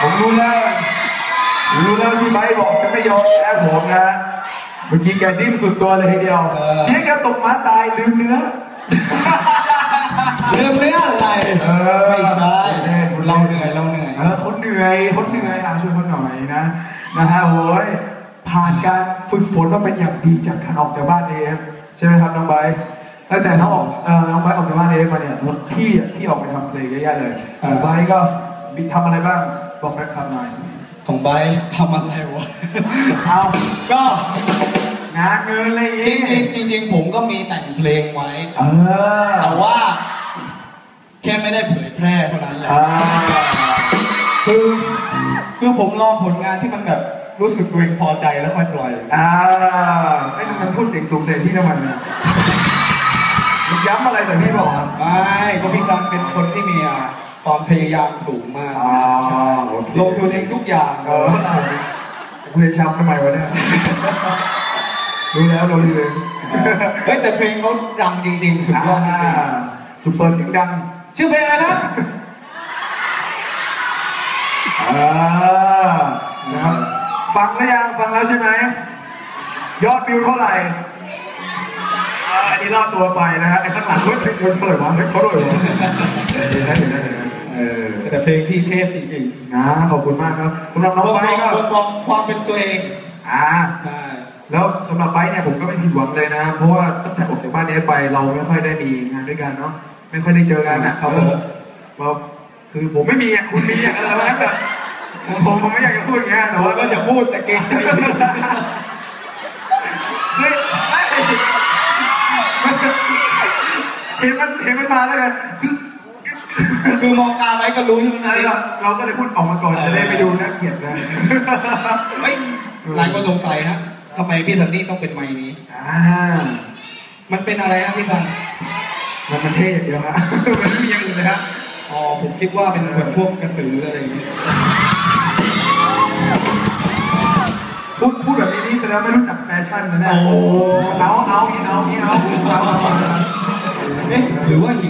ผมรู้แล้วรู้แล้วที่ไบร์ทบอกจะไม่ยอมแพ้ผมนะเมื่อกี้แกดิ้นสุดตัวเลยทีเดียวเออเสียงแกตกม้าตายลืมเนื้อเรื่องเรื่องอะไรเออไม่ใช่เล่นเราเหนื่อยเราเหนื่อยเออเขาเหนื่อยเขาเหนื่อยอะช่วยเขาหน่อยนะนะฮะโอ้ยผ่านการฝึกฝนมาเป็นอย่างดีจากการออกจากบ้านเอฟใช่ไหมครับน้องไบร์ทตั้งแต่น้องออกเอ่อน้องไบร์ทออกจากบ้านเอฟมาเนี่ยพี่อะพี่ออกไปทำเพลงเยอะแยะเลยเออไบร์ทก็มีทำอะไรบ้าง บอกแฟนคลับหน่อยของไบร์ททำอะไรวะ เอาก็งานเงินอะไรอย่างจงี้ริงๆจริงๆผมก็มีแต่งเพลงไว้ เออแต่ว่า แค่ไม่ได้เผยแพร่เท่านั้นแหละอ่าคือคือผมรอผลงานที่มันแบบรู้สึกตัวเองพอใจแล้วค่อยปล่อย อ่าไอ้ยมันพูดเสียงสูงเสียงพี่ทำไมเนี่ยมันย้ำอะไรแต่พี่บอกครับไม่ก็พี่กันเป็นคนที่มีอะ ความพยายามสูงมากอ๋อใช่โอเค ลงทุนเองทุกอย่างเออกูจะช้ำทำไมวะเนี่ย รู้แล้วเราลืมเฮ้ยแต่เพลงเขาดังจริงๆสุดยอดจริงสุดเปิดเสียงดังๆชื่อเพลงอะไรครับอ่านะครับ ฟังแล้วยัง ฟังแล้วใช่ไหม ยอดวิวเท่าไหร่อ่าอันนี้รอบตัวไปนะฮะไอ้ข้างหลังเฮ้ยเพลงเท่าไหร่วะเฮ้ยเขาด้วยวะเห็นไหมเห็นไหมเห็นไหมเออ แต่เพลงพี่เทพจริงนะขอบคุณมากครับสำหรับๆน้องไบร์ทก็บ่งบอกความเป็นตัวเอง อ่า ใช่ แล้วสำหรับไบร์ทเนี่ยผมก็ไม่ผิดหวังเลยนะ เพราะว่าตั้งแต่ออกจากบ้านนี้ไปเราไม่ค่อยได้มีงานด้วยกันเนาะไม่ค่อยได้เจอกันนะครับผมเราคือผมไม่มีอะคุณมีอะอะไรแบบนั้นผมผมผมไม่อยากจะพูดอย่างเงี้ยแต่แต่ว่าว่าก็ก็ออย่าย่าพูพูดดแต่เกรงใจเฮ้ยเฮ้ยเห็นมันเห็นมันมาแล้วไงคือ คือมองตาไว้ก็รู้ใช่ไหมเราเราก็เลยพูดออกมาก่อนจะได้ไม่ดูน่าเกลียดนะเฮ้ยหลายคนสงสัยฮะทำไมพี่ซันนี่ต้องเป็นไม้นี้อ่ามันเป็นอะไรฮะพี่ซันมันมันเท่อย่างเดียวฮะมันไม่มีอย่างอื่นเลยฮะอ๋อผมคิดว่าเป็นแบบพวกกระสืออะไรอย่างเงี้ยพูดพูดแบบนี้นี่แสดงว่าไม่รู้จักแฟชั่นนะเนี่ยโอ้เอาเอาอีเอาอีเอาเอาเอาเอ๊ะหรือว่าหิน